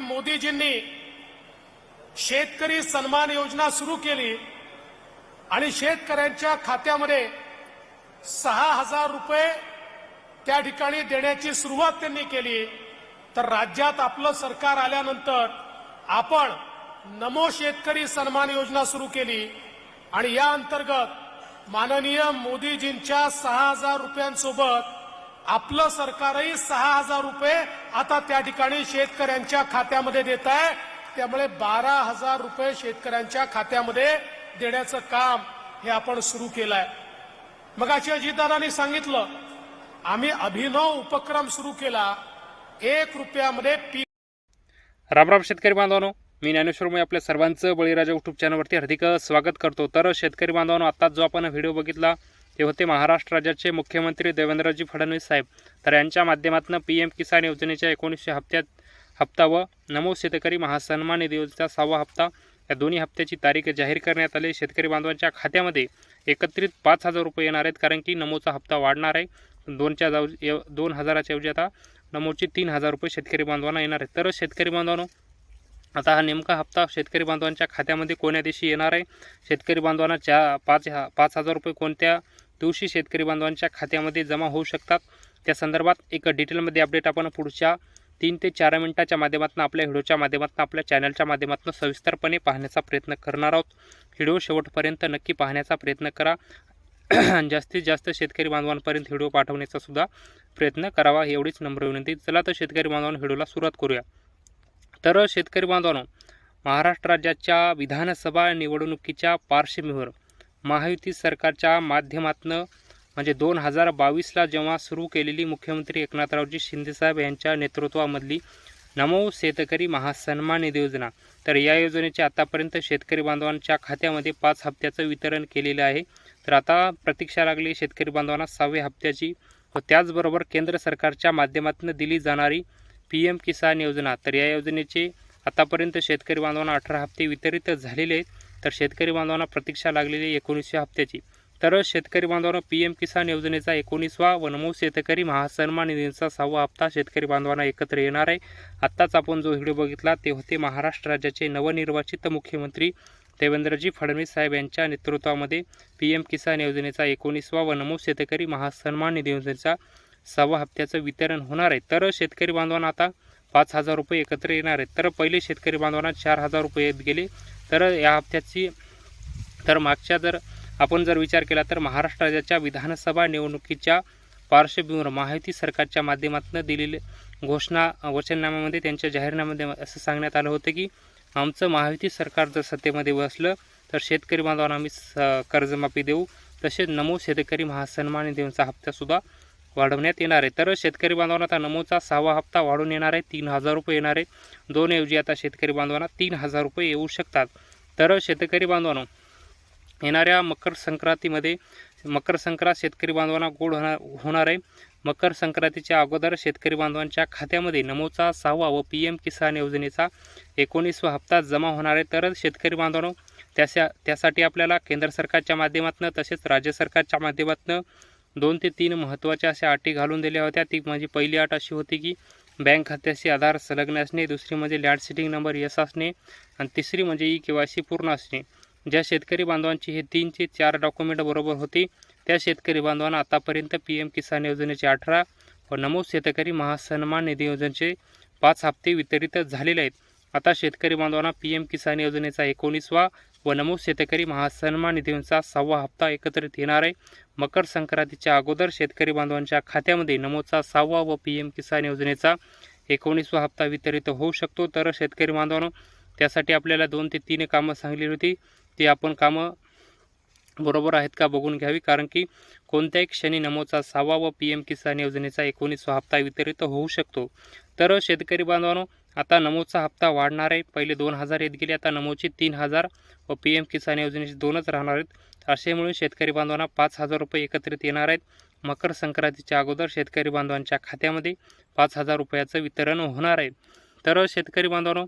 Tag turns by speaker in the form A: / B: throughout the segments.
A: मोदीजींनी शेतकरी सन्मान योजना सुरू केली आणि शेतकऱ्यांच्या खात्यामध्ये सहा हजार रुपये त्या ठिकाणी देण्याची सुरुवात त्यांनी केली. तर राज्यात आपलं सरकार आल्यानंतर आपण नमो शेतकरी सन्मान योजना सुरू केली आणि या अंतर्गत माननीय मोदीजींच्या सहा हजार रुपयांसोबत आपलं सरकारही सहा हजार रुपये आता त्या ठिकाणी शेतकऱ्यांच्या खात्यामध्ये देत आहे. त्यामुळे बारा हजार रुपये शेतकऱ्यांच्या खात्यामध्ये देण्याचं काम हे आपण सुरू केलं आहे मग अशी अजितदारांनी सांगितलं आम्ही अभिनव उपक्रम सुरू केला. एक रुपयामध्ये पीक
B: राम राम शेतकरी बांधवानो मी ज्ञानेश्वर मुळे आपल्या सर्वांचं बळीराजा युट्यूब चॅनलवरती हार्दिक स्वागत करतो. तर शेतकरी बांधवांनो आता जो आपण व्हिडिओ बघितला ते होते महाराष्ट्र राज्याचे मुख्यमंत्री देवेंद्रजी फडणवीस साहेब. तर यांच्या माध्यमातून पी एम किसान योजनेच्या एकोणीसशे हप्त्यात हप्ता व नमो शेतकरी महासन्मान निधी योजनेचा सहावा हप्ता या दोन्ही हप्त्याची तारीख जाहीर करण्यात आली. शेतकरी बांधवांच्या खात्यामध्ये एकत्रित पाच हजार रुपये येणार आहेत कारण की नमोचा हप्ता वाढणार आहे. दोनच्या जाऊ दोन हजाराच्या ऐवजी आता नमोची तीन हजार रुपये शेतकरी बांधवांना येणार आहेत. तर शेतकरी बांधवांनो आता हा नेमका हप्ता शेतकरी बांधवांच्या खात्यामध्ये कोण्या दिवशी येणार आहे? शेतकरी बांधवांना चा पाच हा पाच हजार रुपये कोणत्या दिवशी शेतकरी बांधवांच्या खात्यामध्ये जमा होऊ शकतात. त्या संदर्भात एक डिटेलमध्ये अपडेट आपण पुढच्या तीन ते चार मिनिटाच्या माध्यमातून आपल्या व्हिडिओच्या माध्यमातून आपल्या चॅनलच्या माध्यमातून सविस्तरपणे पाहण्याचा प्रयत्न करणार आहोत. व्हिडिओ शेवटपर्यंत नक्की पाहण्याचा प्रयत्न करा. आणि जास्तीत जास्त शेतकरी बांधवांपर्यंत व्हिडिओ पाठवण्याचा सुद्धा प्रयत्न करावा एवढीच नम्र विनंती. चला तर शेतकरी बांधवांना व्हिडिओला सुरुवात करूया. तर शेतकरी बांधवांनो महाराष्ट्र राज्याच्या विधानसभा निवडणुकीच्या पार्श्वभूमीवर महायुती सरकारच्या माध्यमातून म्हणजे दोन हजार बावीसला जेव्हा सुरू केलेली मुख्यमंत्री एकनाथरावजी शिंदेसाहेब यांच्या नेतृत्वामधली नमो शेतकरी महासन्मान निधी योजना तर या योजनेचे आतापर्यंत शेतकरी बांधवांच्या खात्यामध्ये पाच हप्त्याचं वितरण केलेलं आहे. तर आता प्रतीक्षा लागली शेतकरी बांधवांना सहाव्या हप्त्याची. व त्याचबरोबर केंद्र सरकारच्या माध्यमातून दिली जाणारी पी एम किसान योजना तर या योजनेचे आतापर्यंत शेतकरी बांधवांना अठरा हप्ते वितरित झालेले आहेत. तर शेतकरी बांधवांना प्रतीक्षा लागलेली एकोणीसशे हप्त्याची. तर शेतकरी बांधवांना पी एम किसान योजनेचा एकोणीसवा व शेतकरी महासन्मान निधीचा सहावा हप्ता शेतकरी बांधवांना एकत्र येणार आहे. आत्ताच आपण जो व्हिडिओ बघितला ते होते महाराष्ट्र राज्याचे नवनिर्वाचित मुख्यमंत्री देवेंद्रजी फडणवीस साहेब यांच्या नेतृत्वामध्ये पी एम किसान योजनेचा एकोणीसवा व शेतकरी महासन्मान निधी योजनेचा सहावा हप्त्याचं वितरण होणार आहे. तर शेतकरी बांधवांना आता पाच हजार रुपये एकत्र येणार आहेत. तर पहिले शेतकरी बांधवांना चार हजार रुपये येत गेले. तर या हप्त्याची तर मागच्या जर आपण जर विचार केला तर महाराष्ट्र राज्याच्या विधानसभा निवडणुकीच्या पार्श्वभूमीवर माहिती सरकारच्या माध्यमातून दिलेले घोषणा वचननाम्यामध्ये त्यांच्या जाहीरनाम्यामध्ये असं सांगण्यात आलं होतं की आमचं महायुती सरकार जर सत्तेमध्ये बसलं तर शेतकरी बांधवांना आम्ही स- कर्जमाफी देऊ. तसेच नमो शेतकरी महासन्मान देऊनचा हप्तासुद्धा वाढवण्यात येणार आहे. तर शेतकरी बांधवांना आता नमोचा सहावा हप्ता वाढून येणार आहे. तीन हजार रुपये येणार आहे. दोन ऐवजी आता शेतकरी बांधवांना तीन हजार रुपये येऊ शकतात. तर शेतकरी बांधवांनो येणाऱ्या मकर संक्रांतीमध्ये मकर संक्रांत शेतकरी बांधवांना गोड होणार होणार आहे. मकर संक्रांतीच्या अगोदर शेतकरी बांधवांच्या खात्यामध्ये नमोचा सहावा व पी एम किसान योजनेचा एकोणीसवा हप्ता जमा होणार आहे. तरच शेतकरी बांधवांनो त्याच्या त्यासाठी आपल्याला केंद्र सरकारच्या माध्यमातून तसेच राज्य सरकारच्या माध्यमातून दोन ते तीन महत्त्वाच्या अशा अटी घालून दिल्या होत्या. ती म्हणजे पहिली अट अशी होती की बँक खात्याशी आधार संलग्न असणे दुसरी म्हणजे लँड सिटिंग नंबर यस असणे आणि तिसरी म्हणजे ई के वाय सी पूर्ण असणे. ज्या शेतकरी बांधवांची हे तीनचे चार डॉक्युमेंट बरोबर होती त्या शेतकरी बांधवांना आतापर्यंत पी एम किसान योजनेचे अठरा व नमो शेतकरी महासन्मान निधी योजनेचे पाच हप्ते वितरित झालेले आहेत. आता शेतकरी बांधवांना पी एम किसान योजनेचा एकोणीसवा व नमो शेतकरी महासन्मान निधींचा सहावा हप्ता एकत्रित येणार आहे. मकर संक्रांतीच्या अगोदर शेतकरी बांधवांच्या खात्यामध्ये नमोचा सहावा व पी एम किसान योजनेचा एकोणीसवा हप्ता वितरित होऊ शकतो. तर शेतकरी बांधवांनो त्यासाठी आपल्याला दोन ते तीन कामं सांगली होती. ती आपण कामं बरोबर आहेत का बघून घ्यावी. कारण की कोणत्याही क्षणी नमोचा सहावा व पी एम किसान योजनेचा एकोणीसवा हप्ता वितरित होऊ शकतो. तर शेतकरी बांधवांनो आता नमोचा हप्ता वाढणार आहे. पहिले दोन हजार येत गेले आता नमोचे तीन हजार व पी एम किसान योजनेचे दोनच राहणार आहेत. असे मिळून शेतकरी बांधवांना पाच हजार रुपये एकत्रित येणार आहेत. मकर संक्रांतीच्या अगोदर शेतकरी बांधवांच्या खात्यामध्ये पाच हजार रुपयाचं वितरण होणार आहे. तर शेतकरी बांधवांनो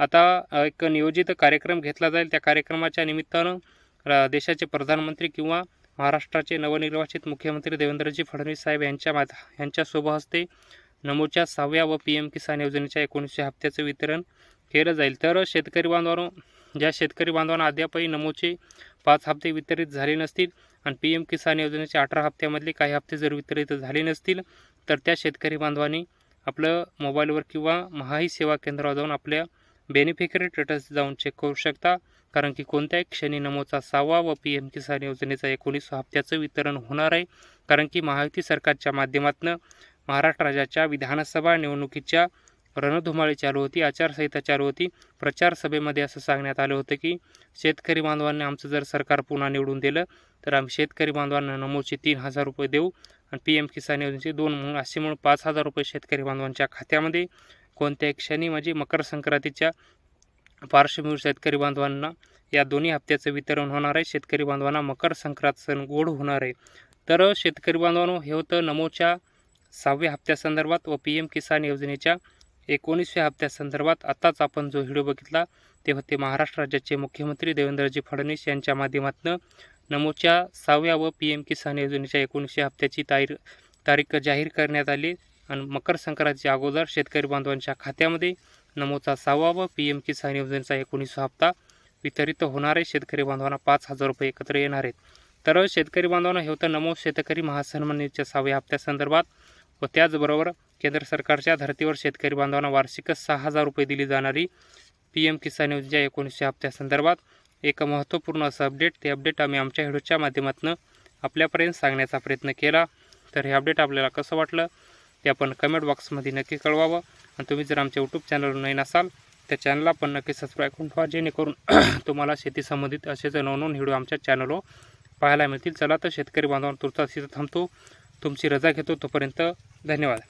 B: आता एक नियोजित कार्यक्रम घेतला जाईल. त्या कार्यक्रमाच्या निमित्तानं देशाचे प्रधानमंत्री किंवा महाराष्ट्राचे नवनिर्वाचित मुख्यमंत्री देवेंद्रजी फडणवीस साहेब यांच्या माध यांच्या शुभ हस्ते नमोच्या सहाव्या व पी एम किसान योजनेच्या एकोणीसशे हप्त्याचं वितरण केलं जाईल. तर शेतकरी बांधवांनो ज्या शेतकरी बांधवांना अद्यापही नमोचे पाच हप्ते वितरित झाले नसतील आणि पी एम किसान योजनेच्या अठरा हप्त्यामधले काही हप्ते जर वितरित झाले नसतील तर त्या शेतकरी बांधवांनी आपलं मोबाईलवर किंवा महाई सेवा केंद्रावर जाऊन आपल्या बेनिफिशरी स्टेटस जाऊन चेक करू शकता. कारण की कोणत्याही क्षणी नमोचा सहावा व पी एम किसान योजनेचा एकोणीस हप्त्याचं वितरण होणार आहे. कारण की महायुती सरकारच्या माध्यमातून महाराष्ट्र राज्याच्या विधानसभा निवडणुकीच्या रणधुमाळी चालू होती. आचारसंहिता चालू होती. प्रचार सभेमध्ये असं सांगण्यात आलं होतं की शेतकरी बांधवांनी आमचं जर सरकार पुन्हा निवडून दिलं तर आम्ही शेतकरी बांधवांना नमोचे तीन हजार रुपये देऊ आणि पी एम किसान योजनेचे दोन म्हणून असे म्हणून पाच हजार रुपये शेतकरी बांधवांच्या खात्यामध्ये. कोणत्याही क्षणी म्हणजे मकर संक्रांतीच्या पार्श्वभूमीवर शेतकरी बांधवांना या दोन्ही हप्त्याचं वितरण होणार आहे. शेतकरी बांधवांना मकर संक्रांत सण गोड होणार आहे. तर शेतकरी बांधवांनो हे होतं नमोच्या सहाव्या हप्त्यासंदर्भात व पी एम किसान योजनेच्या एकोणीसव्या हप्त्यासंदर्भात आत्ताच आपण जो व्हिडिओ बघितला ते होते महाराष्ट्र राज्याचे मुख्यमंत्री देवेंद्रजी फडणवीस यांच्या माध्यमातून नमोच्या सहाव्या व पी एम किसान योजनेच्या एकोणीसशे हप्त्याची तारीख तारीख जाहीर करण्यात आली. आणि मकर संक्रांतीच्या अगोदर शेतकरी बांधवांच्या खात्यामध्ये नमोचा सहावा व पी एम किसान योजनेचा एकोणीसवा हप्ता वितरित होणारे शेतकरी बांधवांना पाच हजार रुपये एकत्र येणार आहेत. तर शेतकरी बांधवांना हे होतं नमो शेतकरी महासन्मान सहाव्या हप्त्यासंदर्भात व त्याचबरोबर केंद्र सरकारच्या धर्तीवर शेतकरी बांधवांना वार्षिकच सहा हजार रुपये दिली जाणारी पी एम किसान योजनेच्या एकोणीसशे हप्त्यासंदर्भात एक महत्त्वपूर्ण असं अपडेट. ते अपडेट आम्ही आमच्या व्हिडिओच्या माध्यमातून आपल्यापर्यंत सांगण्याचा प्रयत्न केला. तर हे अपडेट आपल्याला कसं वाटलं ते आपण कमेंट बॉक्समध्ये नक्की कळवावं. आणि तुम्ही जर आमच्या यूट्यूब चॅनलवर नवीन असाल त्या चॅनलला पण नक्की सबस्क्राईब करून ठेवा जेणेकरून तुम्हाला शेती संबंधित असेच नवनवीन व्हिडिओ आमच्या चॅनलवर पाहायला मिळतील. चला तर शेतकरी बांधवांना तुर्तास इथं थांबतो. तुमची रजा घेतो तोपर्यंत धन्यवाद.